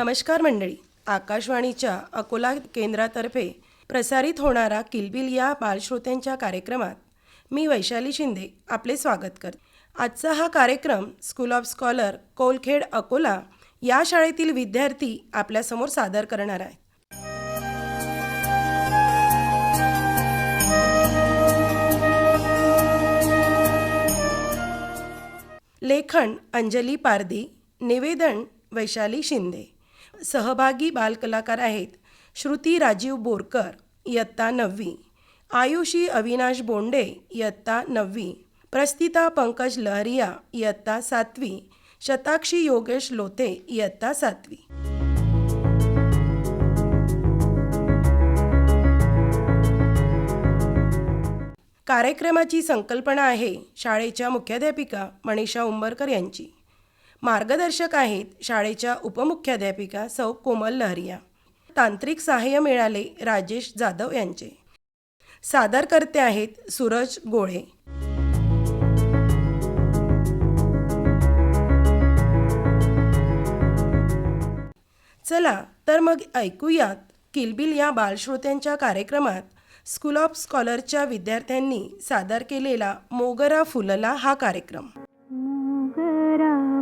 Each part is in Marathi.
नमस्कार मंडळी. आकाशवाणीच्या अकोला केंद्रातर्फे प्रसारित होणारा किलबिल या बालश्रोत्यांच्या कार्यक्रमात मी वैशाली शिंदे आपले स्वागत करते. आजचा हा कार्यक्रम school of scholar Kolkhed Akola या शाळेतील विद्यार्थी आपल्यासमोर सादर करणार आहेत. लेखन अंजली पारधी निवेदन वैशाली शिंदे. सहभागी बालकलाकार आहेत. श्रुती राजीव बोरकर इयत्ता नववी. आयुषी अविनाश बोंडे इयत्ता नववी. प्रस्थिता पंकज लहरिया इयत्ता सातवी. शताक्षी योगेश लोते इयत्ता सातवी. कार्यक्रमाची संकल्पना आहे शाळेच्या मुख्याध्यापिका मनीषा उंबरकर यांची. मार्गदर्शक आहेत शाळेच्या उपमुख्याध्यापिका सौ कोमल लहरिया. तांत्रिक सहाय्य मिळाले राजेश जाधव यांचे. सादरकर्ते आहेत सूरज गोळे. चला तर मग ऐकूयात किलबिल या बालश्रोत्यांच्या कार्यक्रमात स्कूल ऑफ स्कॉलरच्या विद्यार्थ्यांनी सादर केलेला मोगरा फुलला हा कार्यक्रम. मोगरा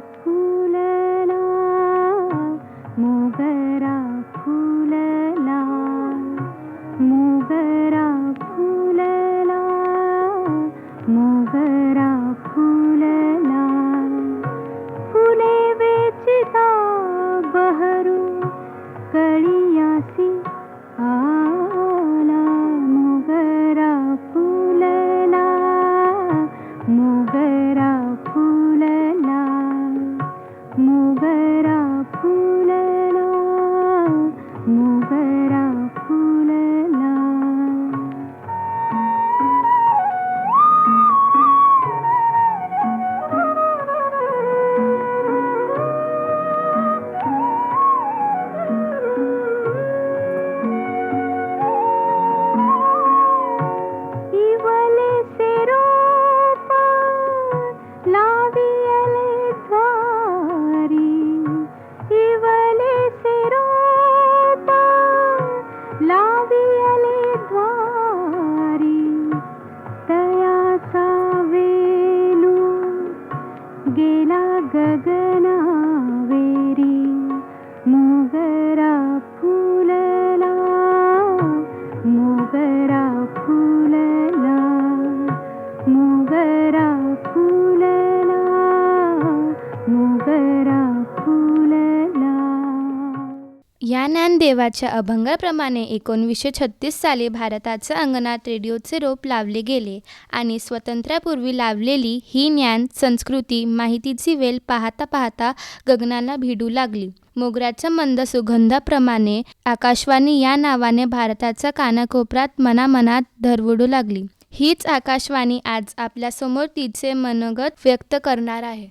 ज्ञानदेवाच्या अभंगाप्रमाणे एकोणवीसशे छत्तीस साली भारताच्या अंगणात रेडिओचे रोप लावले गेले आणि स्वातंत्र्यापूर्वी लावलेली ही ज्ञान संस्कृती माहितीची वेल पाहता पाहता गगनाला भिडू लागली. मोगऱ्याच्या मंद सुगंधाप्रमाणे आकाशवाणी या नावाने भारताच्या कानाकोपऱ्यात मनामनात धरवडू लागली. हीच आकाशवाणी आज आपल्यासमोर तिचे मनोगत व्यक्त करणार आहे.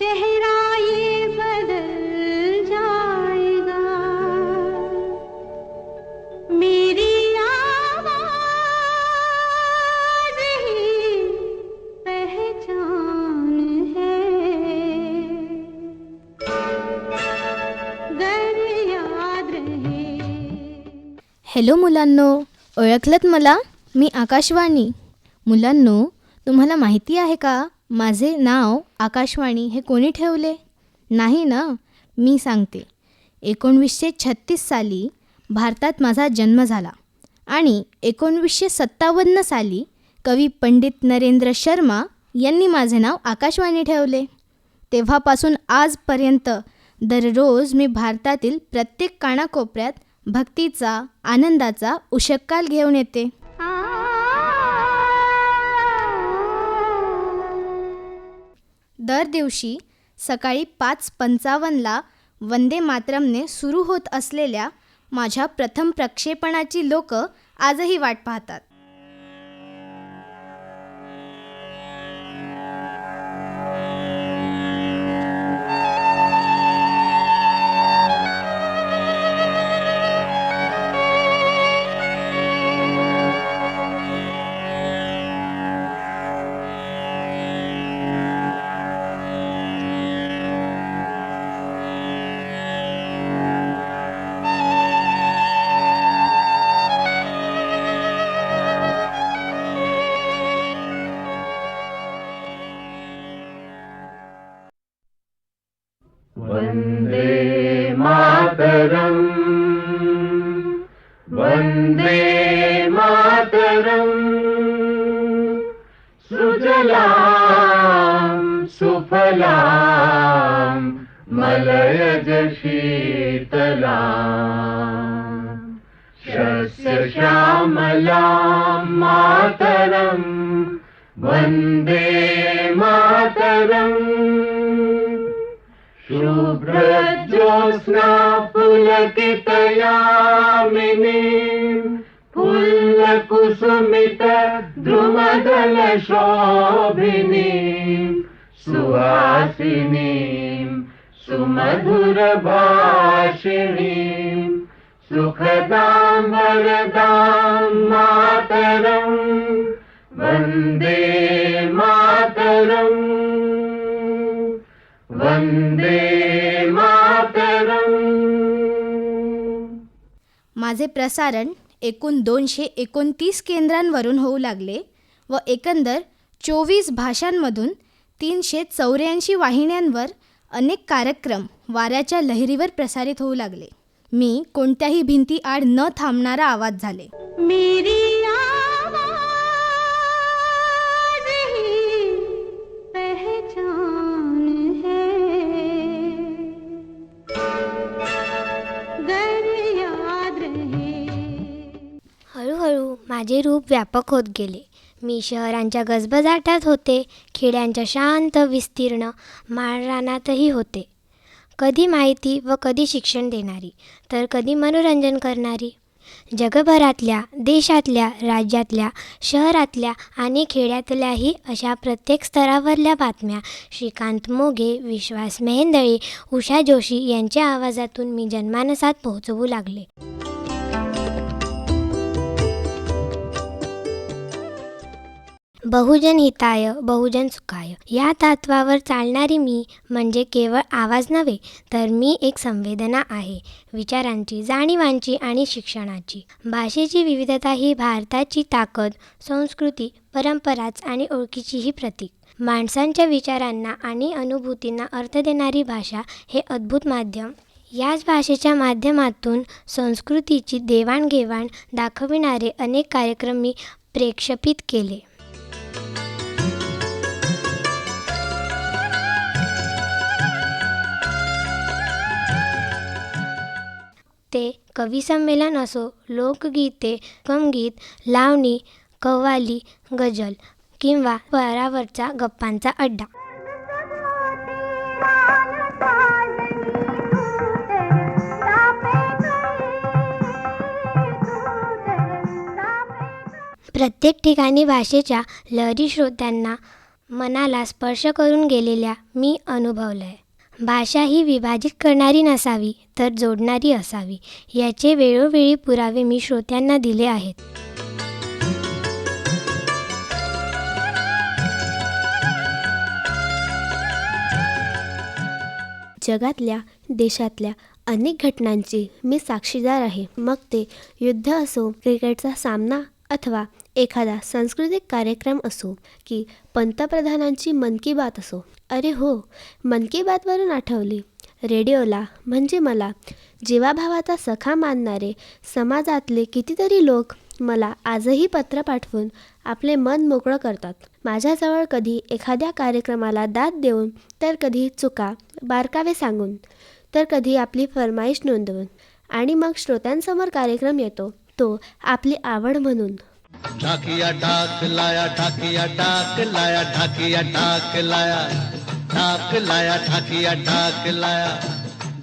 चेहरा ये बदल जाएगा। हॅलो मुलांनो, ओळखलत मला? मी आकाशवाणी. मुलांनो, तुम्हाला माहिती आहे का? माझे नाव आकाशवाणी हे कोणी ठेवले? नाही ना मी सांगते. एकोणवीसशे छत्तीस साली भारतात माझा जन्म झाला आणि एकोणवीसशे सत्तावन्न साली कवी पंडित नरेंद्र शर्मा यांनी माझे नाव आकाशवाणी ठेवले. तेव्हापासून आजपर्यंत दररोज मी भारतातील प्रत्येक कानाकोपऱ्यात भक्तीचा आनंदाचा उशक्काल घेऊन येते. दर दिवशी सकाळी पाच पंचावन्नला वंदे मातरमने सुरू होत असलेल्या माझ्या प्रथम प्रक्षेपणाची लोक आजही वाट पाहतात. मातरम् शुभ्रज्योत्स्ना पुलकितयामिनी पुल्लकुसुमित द्रुमदलशोभिनी सुमित द्रुमदन शोभि सुवासिनी सुमधुरभाषिणी सुखदा मरदा मातरम् वन्दे मातरम्। वन्दे मातरम्। माझे प्रसारण एकूण दोनशे एकोणतीस केंद्रांवरून होऊ लागले व एकंदर चोवीस भाषांमधून तीनशे चौऱ्याऐंशी वाहिन्यांवर अनेक कार्यक्रम वाऱ्याच्या लहरीवर प्रसारित होऊ लागले. मी कोणत्याही भिंती आड न थांबणारा आवाज झाले. मेरी माझे रूप व्यापक होत गेले. मी शहरांच्या गजबजाटात होते खेड्यांच्या शांत विस्तीर्ण माळरानातही होते. कधी माहिती व कधी शिक्षण देणारी तर कधी मनोरंजन करणारी. जगभरातल्या देशातल्या राज्यातल्या शहरातल्या आणि खेड्यातल्याही अशा प्रत्येक स्तरावरल्या बातम्या श्रीकांत मोघे विश्वास मेहेंदळे उषा जोशी यांच्या आवाजातून मी जनमानसात पोहोचवू लागले. बहुजन हिताय बहुजन सुखाय. या तत्वावर चालणारी मी म्हणजे केवळ आवाज नव्हे तर मी एक संवेदना आहे विचारांची जाणीवांची आणि शिक्षणाची. भाषेची विविधता ही भारताची ताकद संस्कृती परंपराच आणि ओळखीचीही प्रतीक. माणसांच्या विचारांना आणि अनुभूतींना अर्थ देणारी भाषा हे अद्भुत माध्यम. याच भाषेच्या माध्यमातून संस्कृतीची देवाणघेवाण दाखविणारे अनेक कार्यक्रम मी प्रेक्षपित केले. ते कविसंमेलन असो लोकगीते कमगीत लावणी कव्वाली गजल किंवा परावरचा गप्पांचा अड्डा. प्रत्येक ठिकाणी भाषेच्या लहरी श्रोत्यांना मनाला स्पर्श करून गेलेल्या मी अनुभवलं आहे भाषा ही विभाजित करणारी नसावी तर जोडणारी असावी याचे वेळोवेळी पुरावे मी श्रोत्यांना दिले आहेत. जगातल्या देशातल्या अनेक घटनांची मी साक्षीदार आहे. मग ते युद्ध असो क्रिकेटचा सामना अथवा एखादा सांस्कृतिक कार्यक्रम असो की पंतप्रधानांची मन की बात असो. अरे हो मन की बातवरून आठवली. रेडिओला म्हणजे मला जीवाभावाचा सखा मानणारे समाजातले कितीतरी लोक मला आजही पत्र पाठवून आपले मन मोकळं करतात. माझ्याजवळ कधी एखाद्या कार्यक्रमाला दाद देऊन तर कधी चुका बारकावे सांगून तर कधी आपली फरमाईश नोंदवून. आणि मग श्रोत्यांसमोर कार्यक्रम येतो. तो आपली आवड म्हणून. ढाकिया ढाक लाया, ढाकिया ढाक लाया, ढाकिया ढाक लाया ढाक लाया, ढाकिया ढाक लाया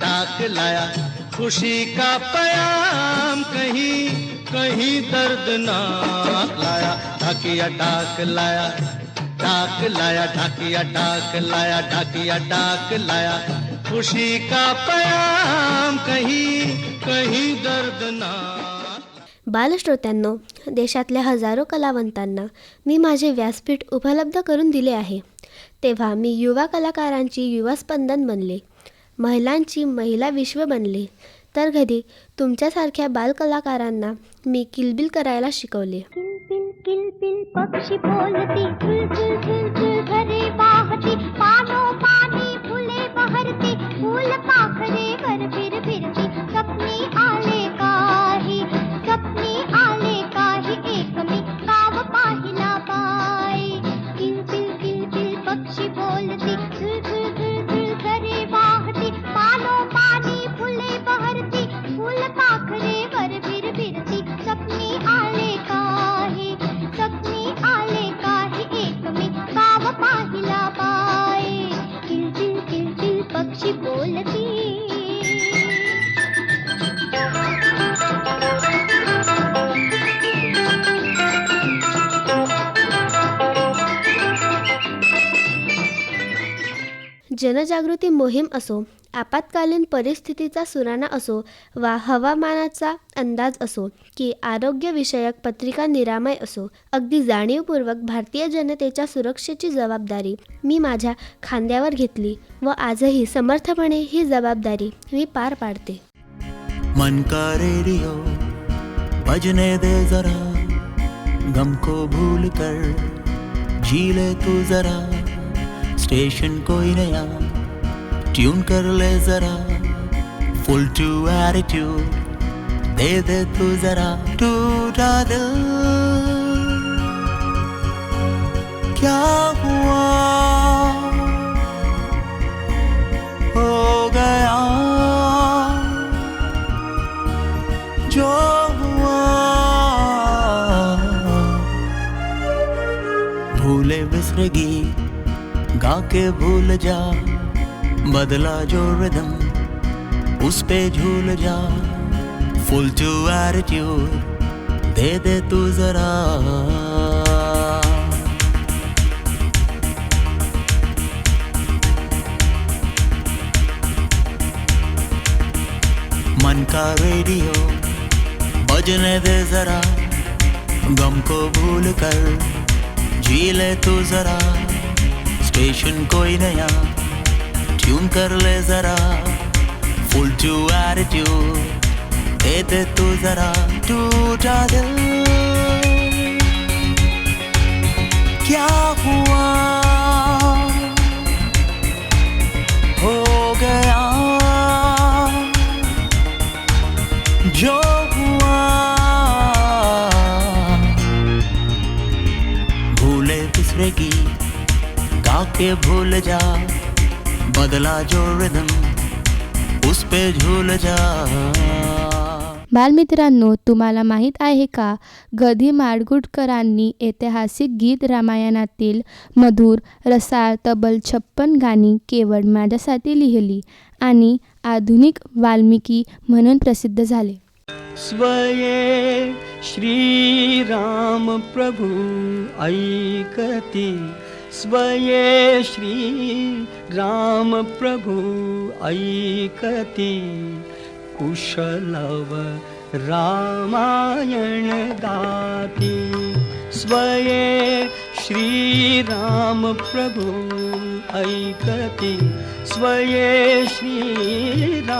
ढाक लाया। खुशी का पयाम कहीं कहीं दर्दनाक लाया। ढाकिया ढाक लाया ढाक लाया, ढाकिया ढाक लाया, ढाकिया ढाक लाया। खुशी का पयाम कहीं कहीं दर्दनाक बालश्रोत्यांनो देशातल्या हजारो कलावंतांना मी माझे व्यासपीठ उपलब्ध करून दिले आहे. तेव्हा मी युवा कलाकारांची युवा स्पंदन बनले. महिलांची महिला विश्व बनले. तर कधी तुमच्यासारख्या बालकलाकारांना मी किलबिल करायला शिकवले. किलबिल किलबिल पक्षी बोलती पानो पानी फुले बहरती जनजागृती मोहीम असो आपत्कालीन परिस्थितीचा सुराणा असो वा हवामानाचा अंदाज असो की आरोग्यविषयक पत्रिका निरामय असो अगदी जाणीवपूर्वक भारतीय जनतेच्या सुरक्षेची जबाबदारी मी माझ्या खांद्यावर घेतली व आजही समर्थपणे ही जबाबदारी मी पार पाडते. मन का बजने दे जरा गम को भूल कर तू जरा. स्टेशन कोई नया ट्यून कर ले जरा फुल टू एटीट्यूड दे दे तू जरा, टूटा दिल। क्या हुआ? के भूल जा, बदला जो रिदम उस पे झूल जा। फुल टू एटीट्यूड दे दे तू जरा। मन का रेडियो बजने दे जरा। गम को भूल कर, जी ले तू जरा। स्टेशन कोई नया ट्यून कर ले जरा फुल टू एटीट्यूड दे दे तू जरा टूटा दिल। क्या हुआ? के भूल जा बदला जो रिदम उस पे झूल जा। बालमित्रांनो तुम्हाला माहीत आहे का? गधी माडगुडकरांनी ऐतिहासिक गीत रामायणातील मधुर रसाळ तब्बल छप्पन गाणी केवळ माझ्यासाठी लिहिली आणि आधुनिक वाल्मिकी म्हणून प्रसिद्ध झाले. स्वये श्रीराम प्रभु ऐकती स्वये श्रीरामप्रभु ऐकति कुशलव रामायण दाति। स्वये श्रीरामप्रभु ऐकति। स्वये श्रीरामप्रभु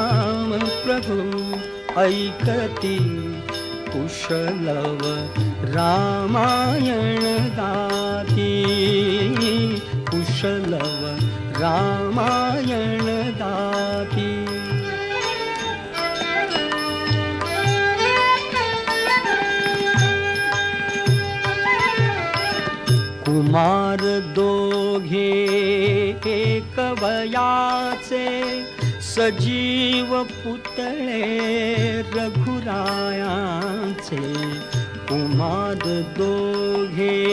ऐकति। कुशलव रामायण गाति कुशलव रामायण गाती कुमार दोघे एक वयाचे सजीव पुतळे रघुरायांचे। कुमार दोघे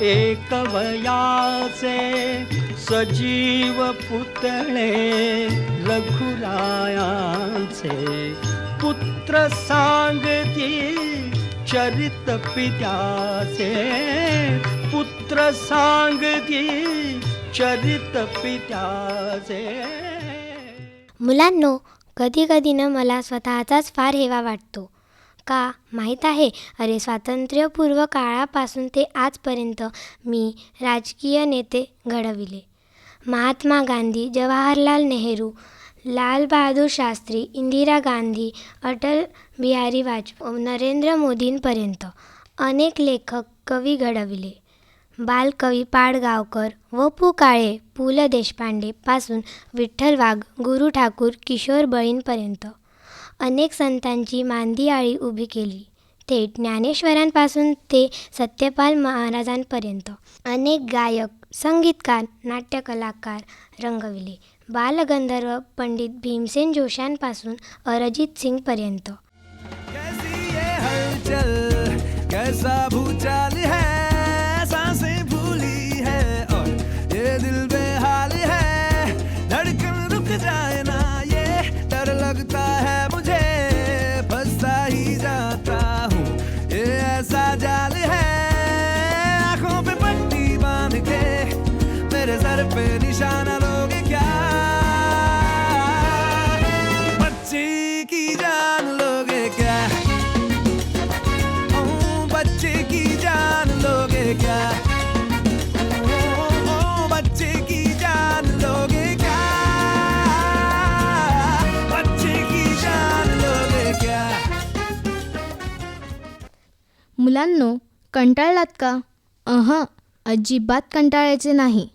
एक वयाचे सजीव पुतळे रघुरायाचे पुत्र सांगती चरित पित्याचे पुत्र सांगती चरित पित्याचे. मुलांनो कधी कधी ना मला स्वतःचाच फार हेवा वाटतो. का? माहीत आहे. अरे स्वातंत्र्यपूर्व काळापासून ते आजपर्यंत मी राजकीय नेते घडविले. महात्मा गांधी जवाहरलाल नेहरू लालबहादूर शास्त्री इंदिरा गांधी अटल बिहारी वाजपेयी नरेंद्र मोदींपर्यंत अनेक लेखक कवी घडविले. बालकवी पाडगावकर व पु काळे पु ल देशपांडेपासून विठ्ठल वाघ गुरु ठाकूर किशोर बळींपर्यंत अनेक संतांची मांदी आळी उभी केली. थेट ज्ञानेश्वरांपासून ते सत्यपाल महाराजांपर्यंत अनेक गायक संगीतकार नाट्यकलाकार रंगविले. बालगंधर्व पंडित भीमसेन जोशांपासून अरजित सिंगपर्यंत. मुलांनो कंटाळलात का? अह अजिबात कंटाळायचे नाही.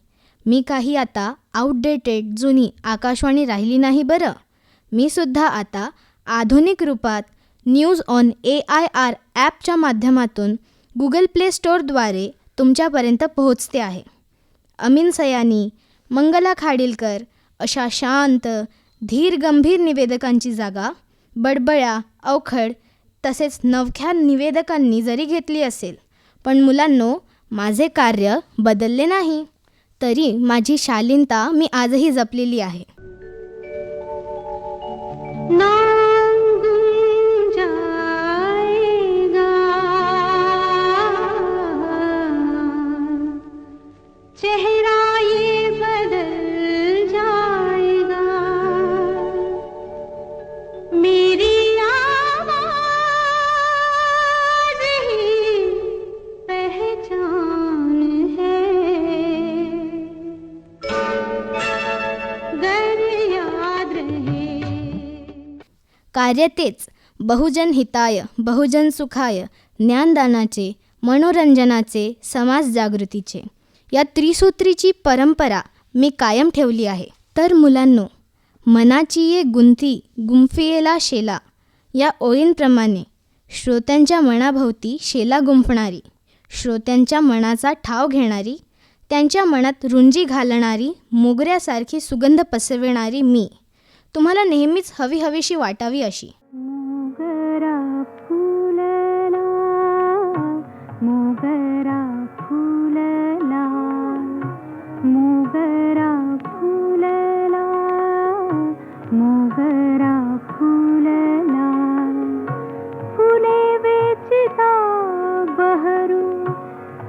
मी काही आता आउटडेटेड जुनी आकाशवाणी राहिली नाही बरं. मी सुद्धा आता आधुनिक रूपात news on A I R ॲपच्या माध्यमातून गुगल प्ले स्टोअरद्वारे तुमच्यापर्यंत पोहोचते आहे. अमीन सयानी मंगला खाडीलकर अशा शांत धीर गंभीर निवेदकांची जागा बडबड्या अवखड तसेच नवख्या निवेदकांनी जरी घेतली असेल पण मुलांनो माझे कार्य बदलले नाही. तरी माझी शालीनता मी आजही जपलेली आहे. कार्यतेच बहुजन हिताय बहुजन सुखाय ज्ञानदानाचे मनोरंजनाचे समाज जागृतीचे या त्रिसूत्रीची परंपरा मी कायम ठेवली आहे. तर मुलांनो मनाची ये गुंथी गुंफियेला शेला. या ओळींप्रमाणे श्रोत्यांच्या मनाभोवती शेला गुंफणारी श्रोत्यांच्या मनाचा ठाव घेणारी त्यांच्या मनात रुंजी घालणारी मोगऱ्यासारखी सुगंध पसरविणारी मी. तुम्हाला नेहमीच हवी हवीशी वाटावी अशी. मोगरा फुलला मोगरा फुलला मोगरा फुलला मोगरा फुलला. फुले वेचिता बहरू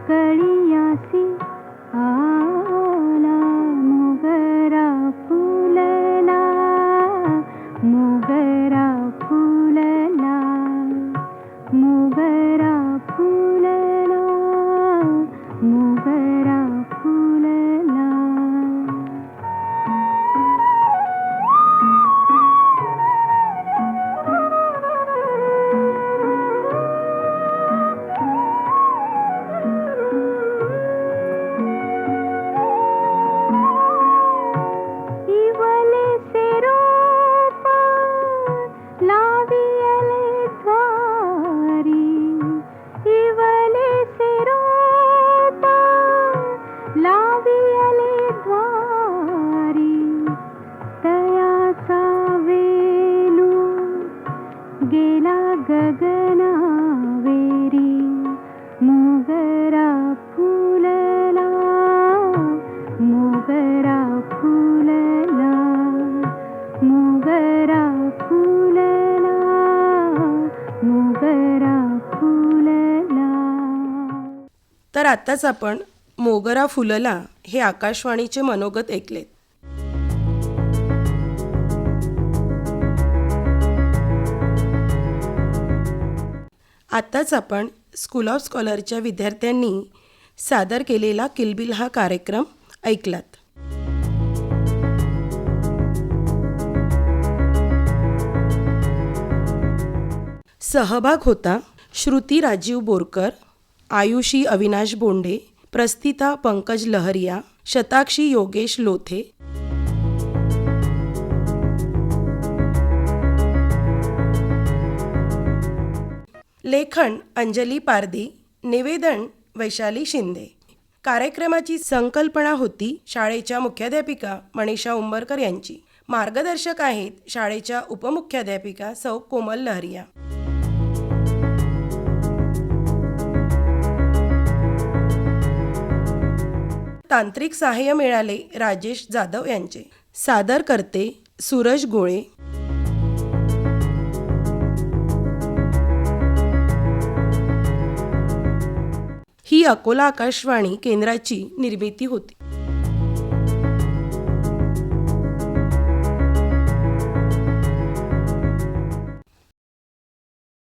कळियासी आत्ताच आपण मोगरा फुलला हे आकाशवाणीचे मनोगत ऐकलेत. आत्ताच आपण स्कूल ऑफ स्कॉलरच्या विद्यार्थ्यांनी सादर केलेला किलबिल हा कार्यक्रम ऐकलात. सहभाग होता श्रुती राजीव बोरकर आयुषी अविनाश बोंडे प्रस्थिता पंकज लहरिया शताक्षी योगेश लोथे। लेखन अंजली पारदी निवेदन वैशाली शिंदे। कार्यक्रमाची संकल्पना होती शाळेच्या मुख्याध्यापिका मनीषा उंबरकर यांची. मार्गदर्शक आहेत शाळेच्या उपमुख्याध्यापिका सौ कोमल लहरिया. तांत्रिक सहाय्य मिळाले राजेश जाधव यांचे. सादर करते सूरज गोळे. ही अकोला आकाशवाणी केंद्राची निर्मिती होती.